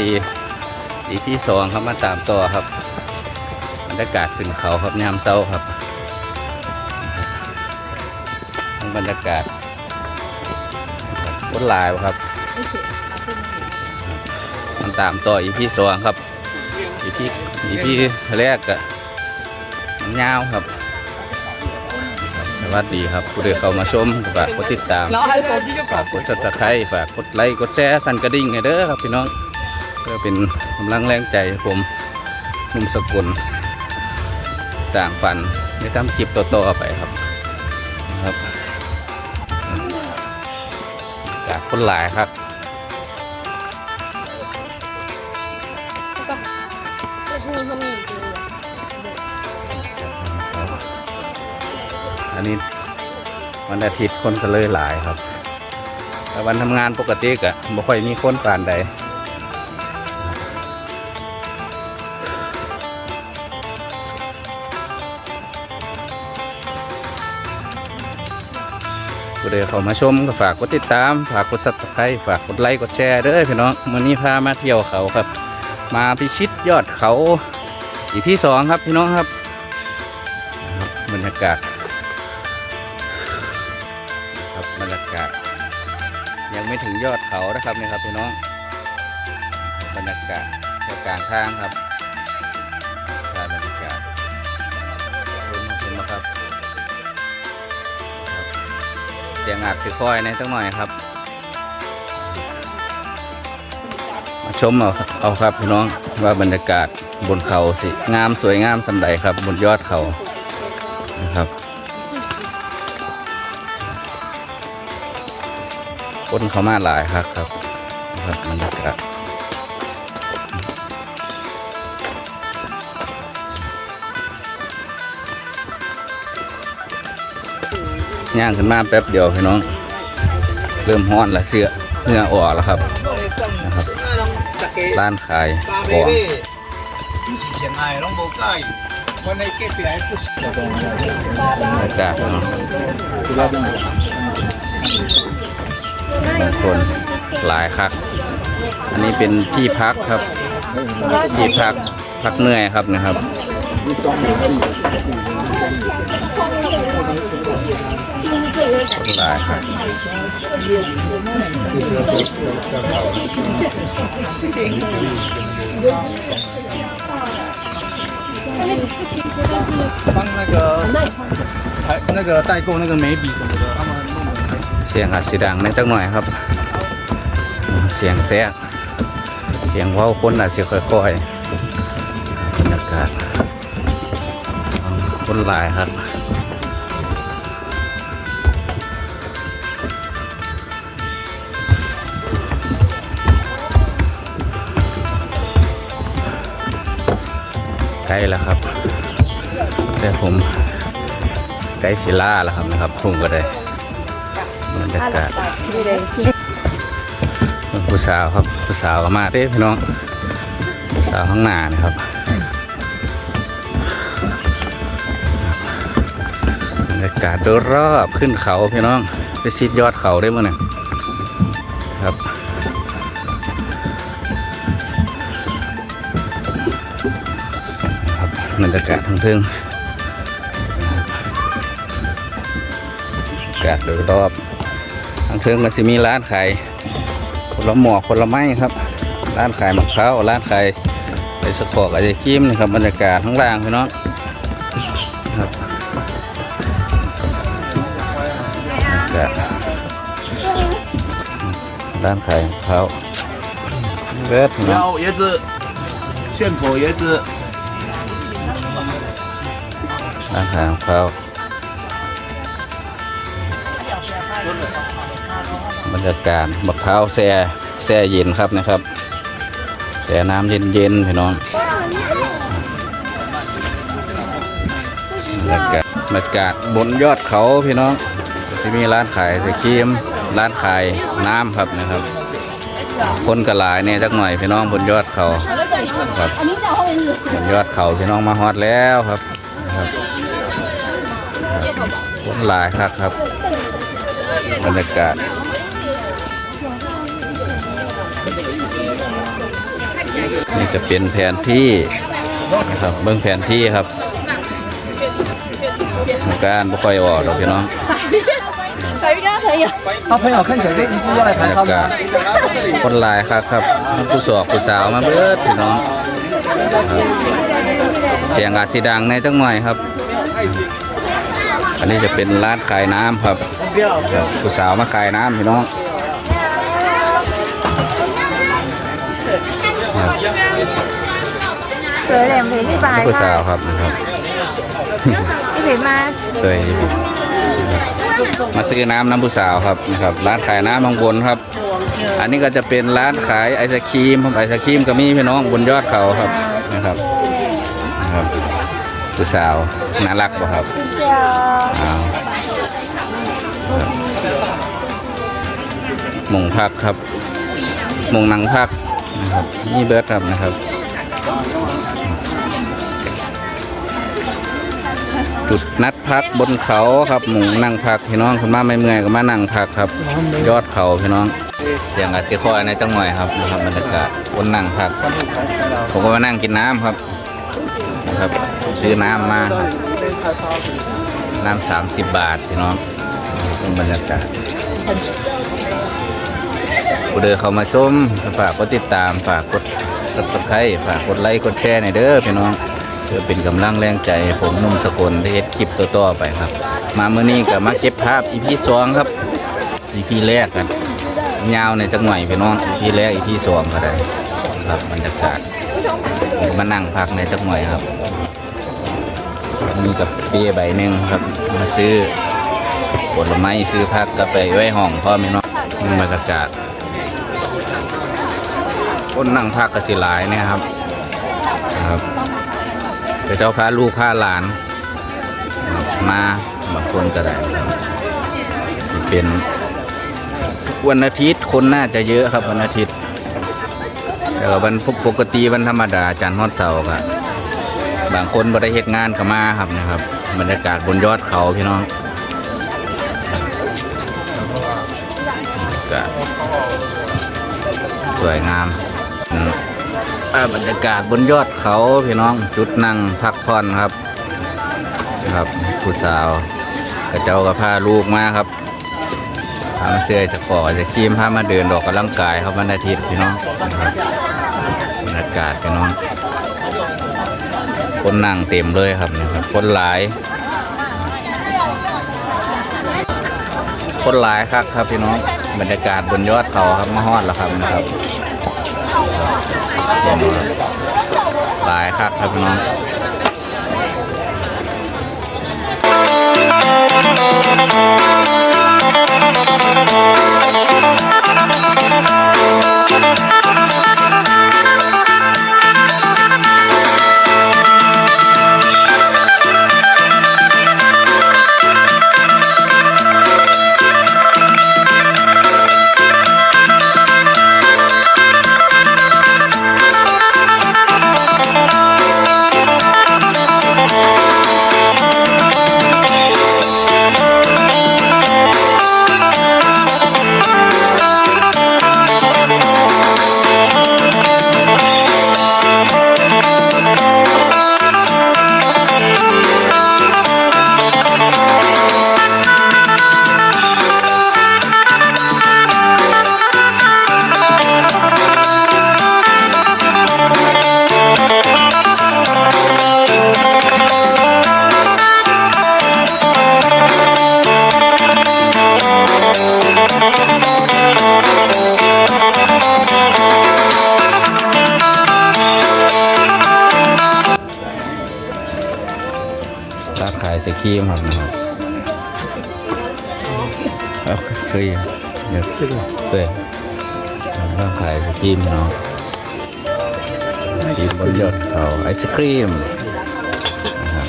ดี ดีที่สองเขามาตามต่อครับบรรยากาศขึ้นเขาครับยามเช้าครับบรรยากาศวุ่นวายครับ มันตามต่ออีพี่สองครับ อีพี่อีพี่แรกอะมันยาวครับสวัสดีครับผู้เดืเข้ามาชมฝากกดติดตามฝากกดซับสไครต์ฝากกดไลค์กดแชร์สั่นกระดิ่งให้เด้อครับพี่น้อง ก็เป็นกำลังแรงใจผมนุ่มสกุลสร้างฝันได้ทำคลิปต่อๆไปครับครับ จากคนหลายครับอันนี้วันอาทิตย์คนก็เลยหลายครับแต่วันทำงานปกติกะบ่ค่อยมีคนผ่านใด ผู้ใดเข้ามาชมก็ฝากกดติดตาม ฝากกด subscribe ฝากกดไลค์กดแชร์เด้อพี่น้องวันนี้พามาเที่ยวเขาครับ มาพิชิตยอดเขาอีกที่สองครับพี่น้องครับบรรยากาศครับบรรยากาศ ยังไม่ถึงยอดเขานะครับนี่ครับพี่น้องบรรยากาศกลางทางครับ สียงอาจคือคอยในตั้งหน่อยครับ มาชมเอาเอาครับพี่น้องว่าบรรยากาศบนเขาสิงามสวยงามสำใดครับ บนยอดเขานะครับคนเขามาหลายครับครับบรรยากาศ ย่างขึ้นมาแป๊บเดียวพี่น้อง เริ่มฮ้อนละเสือเนื้ออ่อแล้วครับนะครับร้านขายของจ้าคนหลายครับ อันนี้เป็นที่พักครับ ที่พักพักเหนื่อยครับนะครับ หลายครับ 帮那个还那个代购那个眉笔什么的，他们弄的。 เสียงอาจสีดังในจักหน่อยครับ เสียงแซกเสียงเว้าคนอาจจะค่อยๆบรรยากาศคนหลายครับ ใกล้แล้วครับ แต่ผมใกล้ศิลาแล้วครับนะครับผมก็ได้บรรยากาศผู้สาวครับผู้สาวมาเด้พี่น้องผู้สาวข้างหน้านะครับบรรยากาศโดยรอบขึ้นเขาพี่น้องไปชิดยอดเขาได้มั้งเนี่ยครับ บบรรยากาศทั้งทึ่งอากาศโดยรอบทั้งทึ่งก็จะมีร้านขายผลหมอกผลไม้ครับ ร้านขายมะพร้าวร้านขายไอสกอกไอศครีมนะครับบรรยากาศข้างล่างพี่น้องครับบรรยากาศร้านขายมะพร้าวเบิดพี่น้อง 挑椰子，现剖椰子， ร้านขายมะพร้าบรรยากาศมะพร้าวแช่แช่เย็นครับนะครับแช่น้ำเย็นๆพี่น้องบรรยากาศบรรยากาศบนยอดเขาพี่น้องที่มีร้านขายไอศครีมร้านขายน้ำครับนะครับ คนกระหลายเนี่ยจักหน่อยพี่น้องบนยอดเขาครับบนยอดเขาพี่น้องมาฮอดแล้วครับ ครับคนหลายครับครับบรรยากาศนี่จะเป็นแผนที่นะครับเบื้องแผนที่ครับการบุคอยออกเราพี่น้องไขาเพิ่งเอาขึ้นเฉยๆอีกผู้ย่อยพันเขาคนหลายครับครับผู้สอบผู้สาวมาเบิดพี่น้อง เสียงอาสีดังในตั้งหน่อยครับ อันนี้จะเป็นร้านขายน้ำครับผู้สาวมาขายน้ำพี่น้องเสือแหลมเพชรพี่บายผู้สาวครับนะครับเพชรมาเยมาซื้อน้ำน้ำผู้สาวครับนะครับ ร้านขายน้ำบางบนครับ อันนี้ก็จะเป็นร้านขายไอศครีมไอศครีมก็มีพี่น้องบนยอดเขาครับนะครับ ผู้สาวน่ารักบ่ครับอ้าวมงพักครับมงนังพักนะครับนี่เบิร์ดครับนะครับจุดนัดพักบนเขาครับหมูนั่งพักพี่น้องคุณมาไม่เมื่อยก็มานั่งพักครับ ยอดเขาพี่น้องเสียงอาจจะคอยในจังหน่อครับนะครับบรรยากาศบนนั่งพัก ผมก็มานั่งกินน้ำครับ นะครับซื้อน้ำมาครับน้ำสามสิบบาทพี่น้องเป็นบรรยากาศผู้เดินเข้ามาชมฝากกดติดตามฝากกด subscribe ฝากกดไลค์กดแชร์ในอยเด้อพี่น้องเพื่อเป็นกำลังแรงใจให้ผมนุ่มสกลได้เฮ็ดคลิปต่อๆไปครับ มาเมื่อนี้ก็มาเก็บภาพ EP สองครับ EP แรกกันยาวในจังหน่อยพี่น้อง EP แรก EP สองก็ได้ครับบรรยากาศ มานั่งพักในจังหน่อยครับ มีกับเบียใบหนึ่งครับ มาซื้อผลไม้ซื้อพักก็ไปไว้ห้องพ่อแม่น้องบรรยากาศคนนั่งพักกสิหลายเนะครับครับเดี๋ยวเจ้าพาลูกพาหลาน มาบางคนก็ได้ครับเป็นวันอาทิตย์คนน่าจะเยอะครับวันอาทิตย์ แต่ว่าวันปกติวันธรรมดาจันทร์ฮอดเสาร์ก็บางคนบ่ได้เฮ็ดงานก็มาครับนะครับ บรรยากาศบนยอดเขาพี่น้องก็สวยงามอืมบรรยากาศบนยอดเขาพี่น้องจุดนั่งพักผ่อนครับ ครับผู้สาวกระเจ้าก็พาลูกมาครับ พามาเสื้อจะขอจะคีมพามาเดินออกกำลังกายครับวันอาทิตย์พี่น้องนะครับบรรยากาศพี่น้อง คนนั่งเต็มเลยครับนะครับ คนหลาย คนหลายครับครับพี่น้องบรรยากาศบนยอดเขาครับมาฮอดแล้วครับนะครับหลายครับครับพี่น้อง ร้ เดี๋ยวเคยร้านขายไอศครีมเนาะครีมบนยอดเขาไอศครีมนะครับ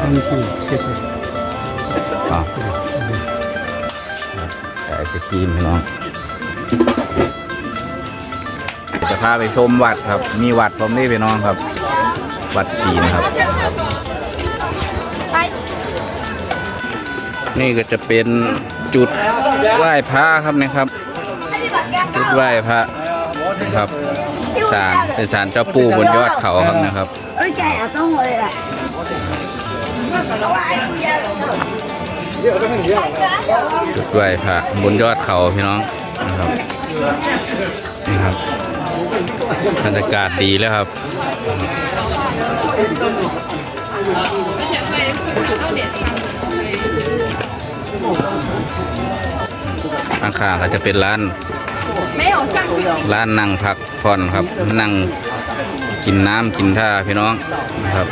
嗯，对，谢谢。 อ๋อขายไอศครีมพี่น้องจะพาไปชมวัดครับ มีวัดผมนี่พี่น้องครับ วัดจีนครับ นี่ก็จะเป็นจุดไหว้พระครับนะครับ จุดไหว้พระนะครับศาลเป็นศาลเจ้าปู่บนยอดเขาครับนะครับจุดไหว้พระบนยอดเขาพี่น้องนะครับนี่ครับบรรยากาศดีแล้วครับก็จะไปคุณหเข้าเด็ ข้างๆก็จะเป็นร้าน ร้านนั่งพักผ่อนครับ นั่งกินน้ำกินท่าพี่น้องนะครับ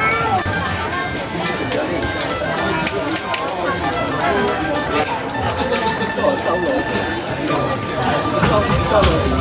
ก็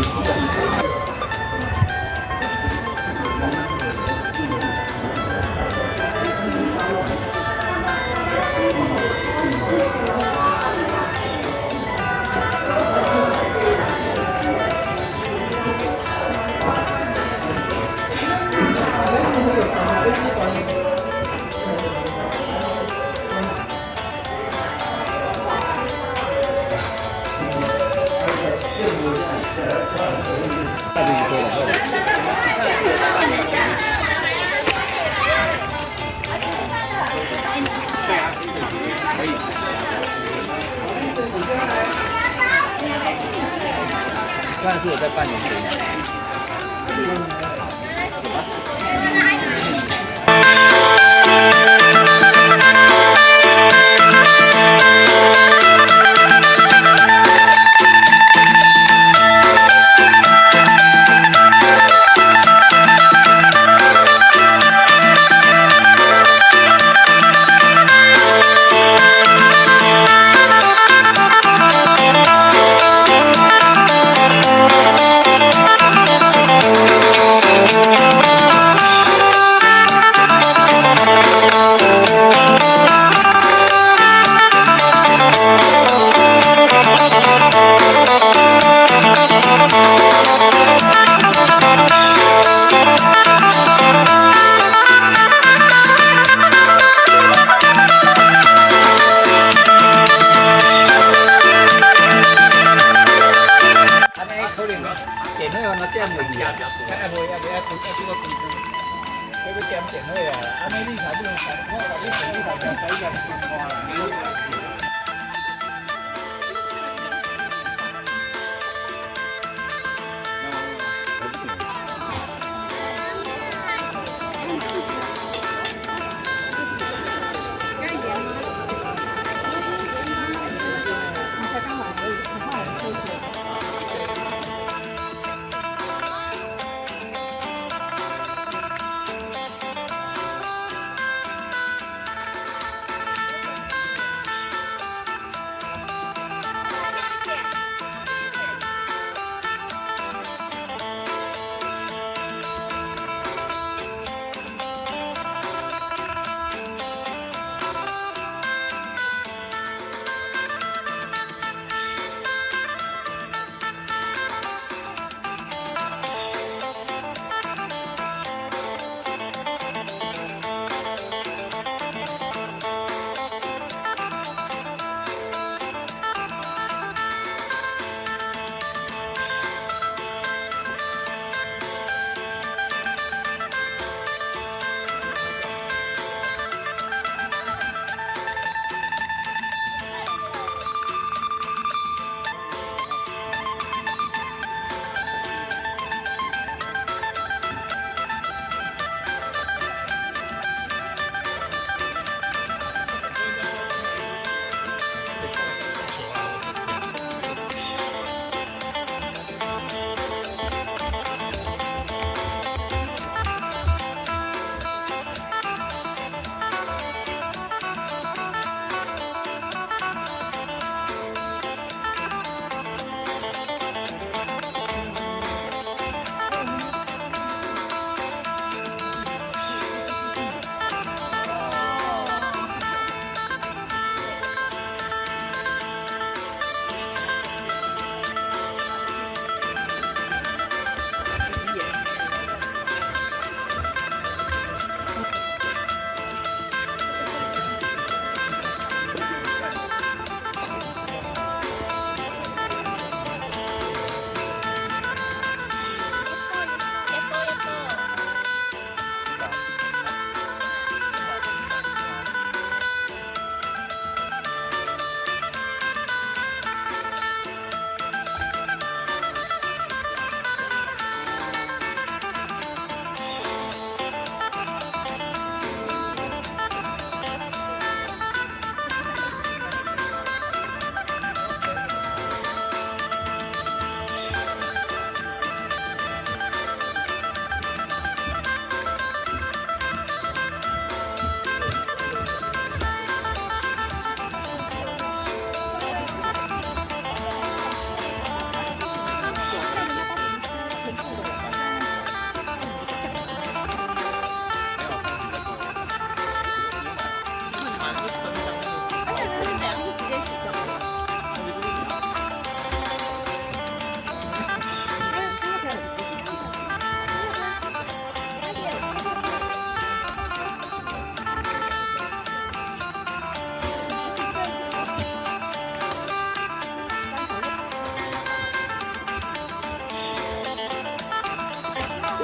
对啊，可以。但是我在半年前，我终于跟他们谈好。 คือเกมเก่งตั้ง你ต่ยังไม่ได้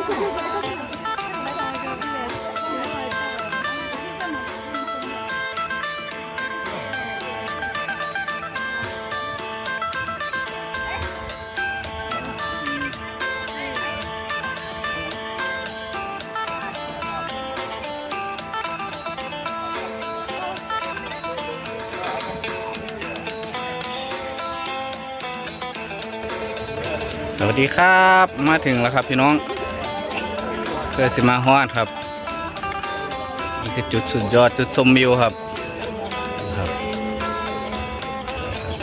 สวัสดีครับมาถึงแล้วครับพี่น้อง เพื่อสิมาฮอดครับนี่คือจุดสุดยอดจุดชมวิวครับครับ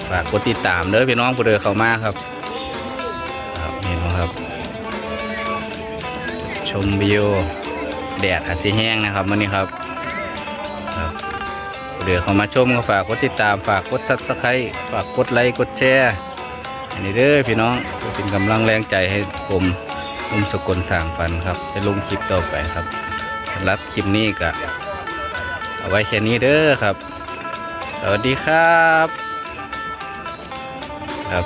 ฝากกดติดตามเด้อพี่น้องผู้เดินเข้ามาครับ ครับนี่นะครับ ชมวิวแดดอาจสิแห้งนะครับวันนี้ครับครับผู้เดินเข้ามาชมก็ฝากกดติดตามฝากกดซับสไครต์ฝากกดไลค์กดแชร์อันนี้เด้อพี่น้องเพื่อเป็นกำลังแรงใจให้ผม ลุมสกลสร้างฟันครับจะลงคลิปต่อไปครับสำหรับคลิปนี้ก็เอาไว้แค่นี้เด้อครับ สวัสดีครับ ครับ